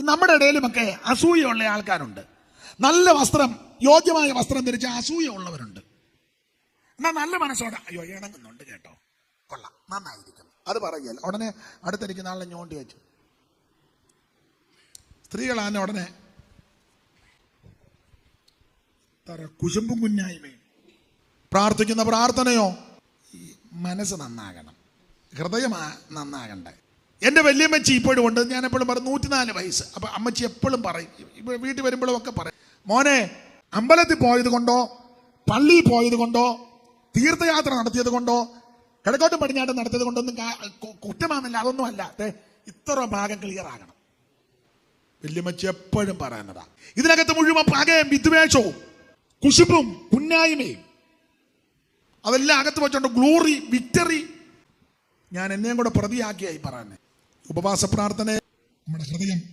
നമ്മുടെ ഇടയിലുമൊക്കെ അസൂയുള്ള ആൾക്കാരുണ്ട്. നല്ല വസ്ത്രം യോഗ്യമായ വസ്ത്രം ധരിച്ച അസൂയ ഉള്ളവരുണ്ട്. എന്നാ നല്ല മനസ്സോടെ അയ്യോ ഇണങ്ങുന്നുണ്ട് കേട്ടോ. കൊള്ളാം നന്നായിരിക്കും അത് പറയല്ല ഉടനെ അടുത്തിരിക്കുന്ന ആളെ ഞോണ്ടി വെച്ചു. സ്ത്രീകളാണ് ഉടനെ കുശുമ്പും കുഞ്ഞായ്മയും. പ്രാർത്ഥിക്കുന്ന പ്രാർത്ഥനയോ? മനസ്സ് നന്നാകണം. ഹൃദയം നന്നാകണ്ടേ. എന്റെ വല്യമ്മച്ചി ഇപ്പോഴും ഉണ്ട്. ഞാൻ എപ്പോഴും പറയും നൂറ്റിനാല് വയസ്സ്. അപ്പം അമ്മച്ചി എപ്പോഴും പറയും. ഇപ്പോൾ വീട്ടിൽ വരുമ്പോഴും ഒക്കെ പറയും. മോനെ അമ്പലത്തിൽ പോയത് കൊണ്ടോ പള്ളിയിൽ പോയത് കൊണ്ടോ തീർത്ഥയാത്ര നടത്തിയത് കൊണ്ടോ കിഴക്കോട്ടും പടിഞ്ഞാട്ടം നടത്തിയത് കൊണ്ടൊന്നും കുറ്റമാണെന്നില്ല അതൊന്നും അല്ല. ഇത്ര ഭാഗം ക്ലിയർ ആകണം. വല്യമ്മച്ചി എപ്പോഴും പറയുന്നതാ. ഇതിനകത്ത് മുഴുവൻ പകയും വിദ്വേഷവും കുശുപ്പും കുന്നായ്മയും അതെല്ലാം അകത്ത് വെച്ചോണ്ട് ഗ്ലോറി വിക്ടറി ഞാൻ എന്നെയും കൂടെ പ്രതിയാക്കിയായി പറയുന്നത് ഉപവാസ പ്രാർത്ഥന നമ്മുടെ ഹൃദയം